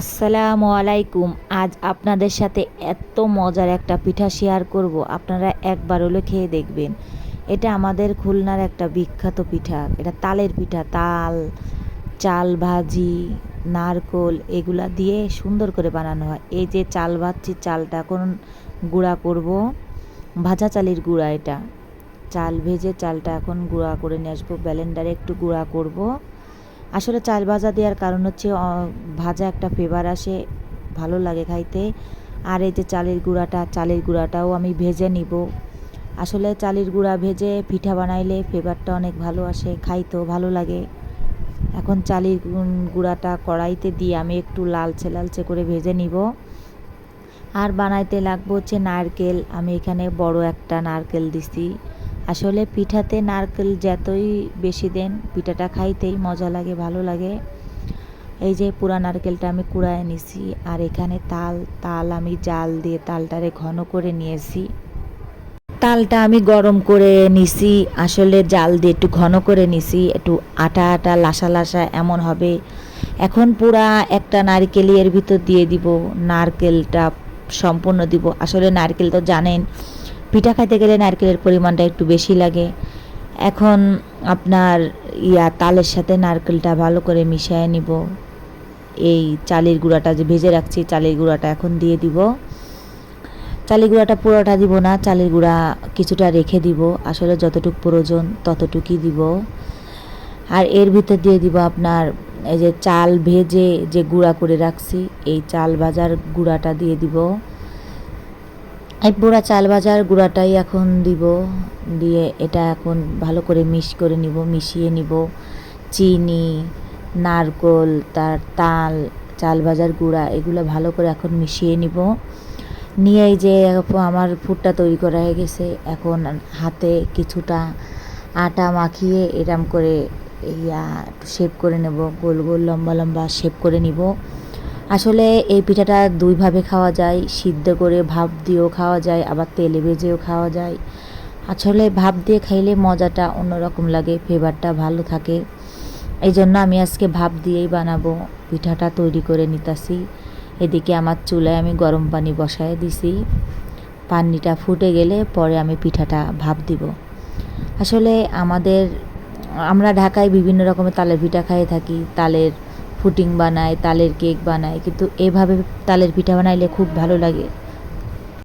আসসালামু আলাইকুম। আজ আপনাদের সাথে এত মজার একটা পিঠা শেয়ার করব। আপনারা একবার হলে খেয়ে দেখবেন। এটা আমাদের খুলনার একটা বিখ্যাত পিঠা। এটা তালের পিঠা। তাল, চাল ভাজি, নারকোল এগুলা দিয়ে সুন্দর করে বানানো হয়। এই যে চাল ভাজছি, চালটা এখন গুঁড়া করব। ভাজা চালের গুঁড়া এটা। চাল ভেজে চালটা এখন গুঁড়া করে নিয়ে আসব। ব্যালেন্ডারে একটু গুঁড়া করব। আসলে চাল ভাজা দেওয়ার কারণ হচ্ছে ভাজা একটা ফ্লেভার আসে, ভালো লাগে খাইতে। আর এই যে চালের গুঁড়াটা, চালের গুঁড়াটাও আমি ভেজে নিব। আসলে চালের গুঁড়া ভেজে পিঠা বানাইলে ফ্লেভারটা অনেক ভালো আসে, খাইতেও ভালো লাগে। এখন চালের গুঁড়াটা কড়াইতে দিয়ে আমি একটু লালচে লালচে করে ভেজে নিব। আর বানাইতে লাগবো হচ্ছে নারকেল। আমি এখানে বড় একটা নারকেল দিছি। আসলে পিঠাতে নারকেল যতই বেশি দেন, পিঠাটা খাইতেই মজা লাগে, ভালো লাগে। এই যে পুরা নারকেলটা আমি কুড়ায় নিছি, আর এখানে তাল তাল আমি জাল দিয়ে তালটারে ঘন করে নিয়েছি। তালটা আমি গরম করে নিছি, আসলে জাল দিয়ে একটু ঘন করে নিছি, একটু আটা আটা, লাসা লাসা এমন হবে। এখন পুরা একটা নারকেলি এর ভিতর দিয়ে দিব, নারকেলটা সম্পূর্ণ দিব। আসলে নারকেল তো জানেন পিঠা খাইতে গেলে নারকেলের পরিমাণটা একটু বেশি লাগে। এখন আপনার ইয়া তালের সাথে নারকেলটা ভালো করে মিশিয়ে নিব। এই চালের গুঁড়াটা যে ভেজে রাখছি, চালের গুঁড়াটা এখন দিয়ে দিব। চালের গুঁড়াটা পুরোটা দিব না, চালের গুঁড়া কিছুটা রেখে দিব। আসলে যতটুকু প্রয়োজন ততটুকুই দিব। আর এর ভিতর দিয়ে দিব আপনার এই যে চাল ভেজে যে গুঁড়া করে রাখছি, এই চাল ভাজার গুঁড়াটা দিয়ে দিব। এই পুরা চাল ভাজার গুঁড়াটাই এখন দিব, দিয়ে এটা এখন ভালো করে মিশ করে নিব, মিশিয়ে নিব। চিনি, নারকোল, তার তাল, চাল ভাজার গুঁড়া, এগুলো ভালো করে এখন মিশিয়ে নিব। নিয়ে এই যে আমার ফুটটা তৈরি করা হয়ে গেছে, এখন হাতে কিছুটা আটা মাখিয়ে এরম করে ইয়া শেপ করে নেব। গোল গোল লম্বা লম্বা শেপ করে নিব। আসলে এই পিঠাটা দুইভাবে খাওয়া যায়। সিদ্ধ করে ভাপ দিয়েও খাওয়া যায়, আবার তেলে ভেজেও খাওয়া যায়। আসলে ভাপ দিয়ে খাইলে মজাটা অন্যরকম লাগে, ফ্লেভারটা ভালো থাকে। এই জন্য আমি আজকে ভাপ দিয়েই বানাবো। পিঠাটা তৈরি করে নিতাছি। এদিকে আমার চুলায় আমি গরম পানি বসায় দিছি। পানিটা ফুটে গেলে পরে আমি পিঠাটা ভাপ দিব। আসলে আমাদের, আমরা ঢাকায় বিভিন্ন রকমের তালের পিঠা খাইয়ে থাকি। তালের ফুটিং বানায় তালের কেক বানায় কিন্তু এভাবে তালের পিঠা বানাইলে খুব ভালো লাগে।